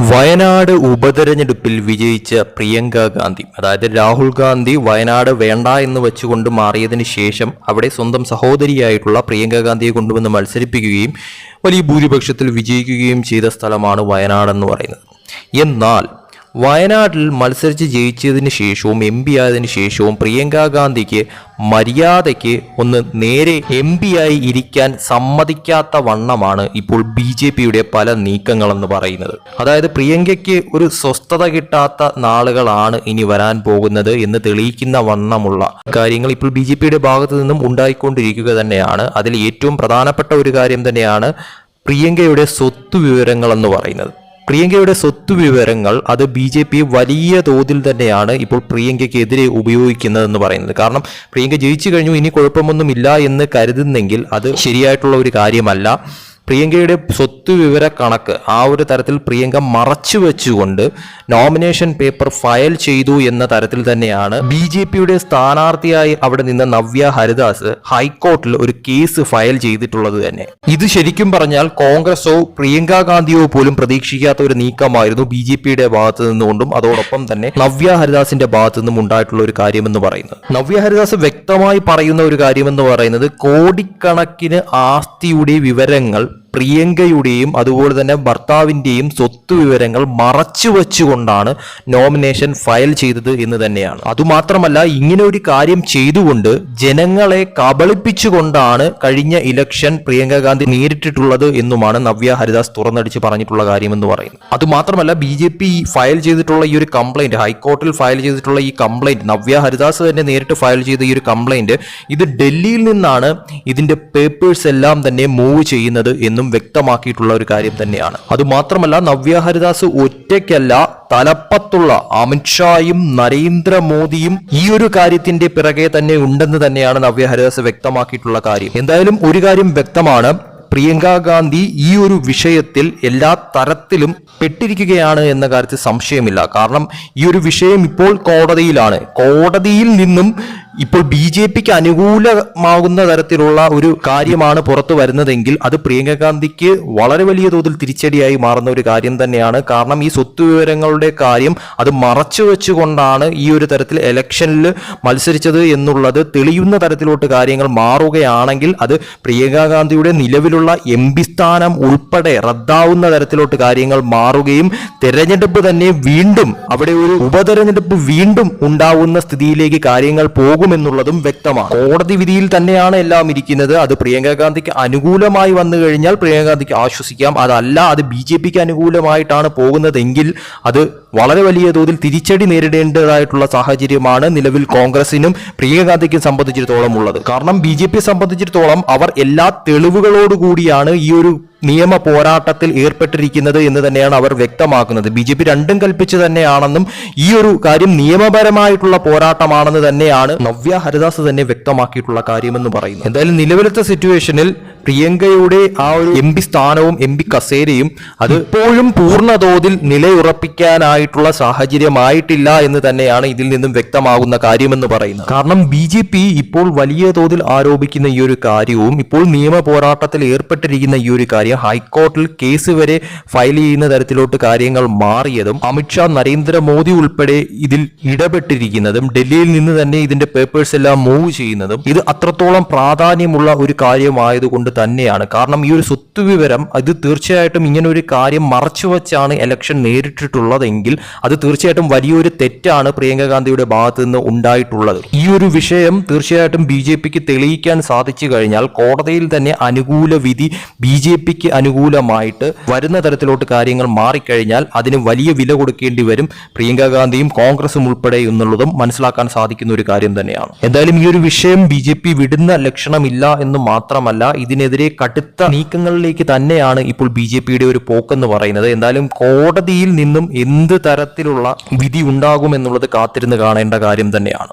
വയനാട് ഉപതെരഞ്ഞെടുപ്പിൽ വിജയിച്ച പ്രിയങ്ക ഗാന്ധി. അതായത് രാഹുൽ ഗാന്ധി വയനാട് വേണ്ട എന്ന് വെച്ചുകൊണ്ട് മാറിയതിന് ശേഷം അവിടെ സ്വന്തം സഹോദരിയായിട്ടുള്ള പ്രിയങ്ക ഗാന്ധിയെ കൊണ്ടുവന്ന് മത്സരിപ്പിക്കുകയും വലിയ ഭൂരിപക്ഷത്തിൽ വിജയിക്കുകയും ചെയ്ത സ്ഥലമാണ് വയനാട് എന്ന് പറയുന്നത്. എന്നാൽ വയനാട്ടിൽ മത്സരിച്ച് ജയിച്ചതിന് ശേഷവും എം പി ആയതിനു ശേഷവും പ്രിയങ്ക ഗാന്ധിക്ക് മര്യാദയ്ക്ക് ഒന്ന് നേരെ എം പി ആയി ഇരിക്കാൻ സമ്മതിക്കാത്ത വണ്ണമാണ് ഇപ്പോൾ ബി ജെ പിയുടെ പല നീക്കങ്ങളെന്ന് പറയുന്നത്. അതായത് പ്രിയങ്കയ്ക്ക് ഒരു സ്വസ്ഥത കിട്ടാത്ത നാളുകളാണ് ഇനി വരാൻ പോകുന്നത് എന്ന് തെളിയിക്കുന്ന വണ്ണമുള്ള കാര്യങ്ങൾ ഇപ്പോൾ ബി ജെ പിയുടെ ഭാഗത്തു നിന്നും ഉണ്ടായിക്കൊണ്ടിരിക്കുക തന്നെയാണ്. അതിൽ ഏറ്റവും പ്രധാനപ്പെട്ട ഒരു കാര്യം തന്നെയാണ് പ്രിയങ്കയുടെ സ്വത്ത് വിവരങ്ങൾ എന്ന് പറയുന്നത്. പ്രിയങ്കയുടെ സ്വത്ത് വിവരങ്ങൾ അത് ബി ജെ പി വലിയ തോതിൽ തന്നെയാണ് ഇപ്പോൾ പ്രിയങ്കയ്ക്കെതിരെ ഉപയോഗിക്കുന്നതെന്ന് പറയുന്നത്. കാരണം പ്രിയങ്ക ജയിച്ചു കഴിഞ്ഞു ഇനി കുഴപ്പമൊന്നുമില്ല എന്ന് കരുതുന്നെങ്കിൽ അത് ശരിയായിട്ടുള്ള ഒരു കാര്യമല്ല. പ്രിയങ്കയുടെ സ്വത്ത് വിവര കണക്ക് ആ ഒരു തരത്തിൽ പ്രിയങ്ക മറച്ചു വെച്ചുകൊണ്ട് നോമിനേഷൻ പേപ്പർ ഫയൽ ചെയ്തു എന്ന തരത്തിൽ തന്നെയാണ് ബി ജെ പിയുടെ സ്ഥാനാർത്ഥിയായി അവിടെ നിന്ന് നവ്യ ഹരിദാസ് ഹൈക്കോർട്ടിൽ ഒരു കേസ് ഫയൽ ചെയ്തിട്ടുള്ളത് തന്നെ. ഇത് ശരിക്കും പറഞ്ഞാൽ കോൺഗ്രസോ പ്രിയങ്ക ഗാന്ധിയോ പോലും പ്രതീക്ഷിക്കാത്ത ഒരു നീക്കമായിരുന്നു ബി ജെ പിയുടെ ഭാഗത്ത് നിന്നുകൊണ്ടും അതോടൊപ്പം തന്നെ നവ്യ ഹരിദാസിന്റെ ഭാഗത്തു നിന്നും ഉണ്ടായിട്ടുള്ള ഒരു കാര്യമെന്ന് പറയുന്നത്. നവ്യ ഹരിദാസ് വ്യക്തമായി പറയുന്ന ഒരു കാര്യമെന്ന് പറയുന്നത് കോടിക്കണക്കിന് ആസ്തിയുടെ വിവരങ്ങൾ പ്രിയങ്കയുടെയും അതുപോലെ തന്നെ ഭർത്താവിന്റെയും സ്വത്ത് വിവരങ്ങൾ മറച്ചു വെച്ചുകൊണ്ടാണ് നോമിനേഷൻ ഫയൽ ചെയ്തത് എന്ന് തന്നെയാണ്. അതുമാത്രമല്ല ഇങ്ങനെ ഒരു കാര്യം ചെയ്തുകൊണ്ട് ജനങ്ങളെ കബളിപ്പിച്ചുകൊണ്ടാണ് കഴിഞ്ഞ ഇലക്ഷൻ പ്രിയങ്ക ഗാന്ധി നേരിട്ടിട്ടുള്ളത് എന്നുമാണ് നവ്യ ഹരിദാസ് തുറന്നടിച്ച് പറഞ്ഞിട്ടുള്ള കാര്യം എന്ന് പറയുന്നത്. അതുമാത്രമല്ല ബി ജെ പി ഫയൽ ചെയ്തിട്ടുള്ള ഈ ഒരു കംപ്ലൈന്റ് ഹൈക്കോർട്ടിൽ ഫയൽ ചെയ്തിട്ടുള്ള ഈ കംപ്ലൈന്റ് നവ്യ ഹരിദാസ് തന്നെ നേരിട്ട് ഫയൽ ചെയ്ത ഈ ഒരു കംപ്ലൈന്റ് ഇത് ഡൽഹിയിൽ നിന്നാണ് ഇതിന്റെ പേപ്പേഴ്സ് എല്ലാം തന്നെ മൂവ് ചെയ്യുന്നത് എന്നും വ്യക്തമാക്കിയിട്ടുള്ള ഒരു കാര്യം തന്നെയാണ്. അതുമാത്രമല്ല നവ്യ ഹരിദാസ് ഒറ്റയ്ക്കല്ല തലപ്പത്തുള്ള അമിത്ഷായും നരേന്ദ്രമോദിയും ഈ ഒരു കാര്യത്തിന്റെ പിറകെ തന്നെ ഉണ്ടെന്ന് തന്നെയാണ് നവ്യ ഹരിദാസ് വ്യക്തമാക്കിയിട്ടുള്ള കാര്യം. എന്തായാലും ഒരു കാര്യം വ്യക്തമാണ്. പ്രിയങ്ക ഗാന്ധി ഈ ഒരു വിഷയത്തിൽ എല്ലാ തരത്തിലും പെട്ടിരിക്കുകയാണ് എന്ന കാര്യത്തിൽ സംശയമില്ല. കാരണം ഈ ഒരു വിഷയം ഇപ്പോൾ കോടതിയിലാണ്. കോടതിയിൽ നിന്നും ഇപ്പോൾ ബി ജെ പിക്ക് അനുകൂലമാകുന്ന തരത്തിലുള്ള ഒരു കാര്യമാണ് പുറത്തു വരുന്നതെങ്കിൽ അത് പ്രിയങ്ക ഗാന്ധിക്ക് വളരെ വലിയ തോതിൽ തിരിച്ചടിയായി മാറുന്ന ഒരു കാര്യം തന്നെയാണ്. കാരണം ഈ സ്വത്ത് വിവരങ്ങളുടെ കാര്യം അത് മറച്ചു വെച്ചുകൊണ്ടാണ് ഈ ഒരു തരത്തിൽ ഇലക്ഷനിൽ മത്സരിച്ചത് എന്നുള്ളത് തെളിയുന്ന തരത്തിലോട്ട് കാര്യങ്ങൾ മാറുകയാണെങ്കിൽ അത് പ്രിയങ്ക ഗാന്ധിയുടെ നിലവിലുള്ള എം പി സ്ഥാനം ഉൾപ്പെടെ റദ്ദാവുന്ന തരത്തിലോട്ട് കാര്യങ്ങൾ മാറുകയും തെരഞ്ഞെടുപ്പ് തന്നെ വീണ്ടും അവിടെ ഒരു ഉപതെരഞ്ഞെടുപ്പ് വീണ്ടും ഉണ്ടാവുന്ന സ്ഥിതിയിലേക്ക് കാര്യങ്ങൾ പോകുമെന്നുള്ളതും വ്യക്തമാണ്. കോടതി വിധിയിൽ തന്നെയാണ് എല്ലാം ഇരിക്കുന്നത്. അത് പ്രിയങ്ക ഗാന്ധിക്ക് അനുകൂലമായി വന്നു കഴിഞ്ഞാൽ പ്രിയങ്ക ഗാന്ധിക്ക് ആശ്വസിക്കാം. അതല്ല അത് ബി ജെ പിക്ക് അനുകൂലമായിട്ടാണ് പോകുന്നതെങ്കിൽ അത് വളരെ വലിയ തോതിൽ തിരിച്ചടി നേരിടേണ്ടതായിട്ടുള്ള സാഹചര്യമാണ് നിലവിൽ കോൺഗ്രസിനും പ്രിയങ്ക ഗാന്ധിക്കും സംബന്ധിച്ചിടത്തോളം ഉള്ളത്. കാരണം ബി ജെ പിയെ സംബന്ധിച്ചിടത്തോളം അവർ എല്ലാ തെളിവുകളോടുകൂടിയാണ് ഈ ഒരു നിയമ പോരാട്ടത്തിൽ ഏർപ്പെട്ടിരിക്കുന്നത് എന്ന് തന്നെയാണ് അവർ വ്യക്തമാക്കുന്നത്. ബി ജെ പി രണ്ടും കൽപ്പിച്ച് തന്നെയാണെന്നും ഈ ഒരു കാര്യം നിയമപരമായിട്ടുള്ള പോരാട്ടമാണെന്ന് തന്നെയാണ് നവ്യ ഹരിദാസ് തന്നെ വ്യക്തമാക്കിയിട്ടുള്ള കാര്യമെന്ന് പറയുന്നത്. എന്തായാലും നിലവിലത്തെ സിറ്റുവേഷനിൽ പ്രിയങ്കയുടെ ആ ഒരു എം പി സ്ഥാനവും എം പി കസേരയും അത് ഇപ്പോഴും പൂർണതോതിൽ നിലയുറപ്പിക്കാനായിട്ടുള്ള സാഹചര്യമായിട്ടില്ല എന്ന് തന്നെയാണ് ഇതിൽ നിന്നും വ്യക്തമാകുന്ന കാര്യമെന്ന് പറയുന്നത്. കാരണം ബി ജെ പി ഇപ്പോൾ വലിയ തോതിൽ ആരോപിക്കുന്ന ഈ ഒരു കാര്യവും ഇപ്പോൾ നിയമ പോരാട്ടത്തിൽ ഏർപ്പെട്ടിരിക്കുന്ന ഈ ഒരു കാര്യം ഹൈക്കോർട്ടിൽ കേസ് വരെ ഫയൽ ചെയ്യുന്ന തരത്തിലോട്ട് കാര്യങ്ങൾ മാറിയതും അമിത്ഷാ നരേന്ദ്രമോദി ഉൾപ്പെടെ ഇതിൽ ഇടപെട്ടിരിക്കുന്നതും ഡൽഹിയിൽ നിന്ന് തന്നെ ഇതിന്റെ പേപ്പേഴ്സ് എല്ലാം മൂവ് ചെയ്യുന്നതും ഇത് അത്രത്തോളം പ്രാധാന്യമുള്ള ഒരു കാര്യമായതുകൊണ്ട് തന്നെയാണ്. കാരണം ഈ ഒരു സ്വത്ത് വിവരം അത് തീർച്ചയായിട്ടും ഇങ്ങനെ ഒരു കാര്യം മറച്ചു വച്ചാണ് ഇലക്ഷൻ നേരിട്ടിട്ടുള്ളതെങ്കിൽ അത് തീർച്ചയായിട്ടും വലിയൊരു തെറ്റാണ് പ്രിയങ്ക ഗാന്ധിയുടെ ഭാഗത്ത് നിന്ന് ഉണ്ടായിട്ടുള്ളത്. ഈ ഒരു വിഷയം തീർച്ചയായിട്ടും ബി ജെ പിക്ക് തെളിയിക്കാൻ സാധിച്ചു കഴിഞ്ഞാൽ കോടതിയിൽ തന്നെ അനുകൂല വിധി ബി ജെ പിക്ക് അനുകൂലമായിട്ട് വരുന്ന തരത്തിലോട്ട് കാര്യങ്ങൾ മാറിക്കഴിഞ്ഞാൽ അതിന് വലിയ വില കൊടുക്കേണ്ടി വരും പ്രിയങ്ക ഗാന്ധിയും കോൺഗ്രസും ഉൾപ്പെടെ എന്നുള്ളതും മനസ്സിലാക്കാൻ സാധിക്കുന്ന ഒരു കാര്യം തന്നെയാണ്. എന്തായാലും ഈ ഒരു വിഷയം ബി ജെ പി വിടുന്ന ലക്ഷണമില്ല എന്ന് മാത്രമല്ല ഇതിനെതിരെ കടുത്ത നീക്കങ്ങളിലേക്ക് തന്നെയാണ് ഇപ്പോൾ ബി ജെ പിയുടെ ഒരു പോക്കെന്ന് പറയുന്നത്. എന്തായാലും കോടതിയിൽ നിന്നും എന്ത് തരത്തിലുള്ള വിധി ഉണ്ടാകുമെന്നുള്ളത് കാത്തിരുന്ന് കാണേണ്ട കാര്യം തന്നെയാണ്.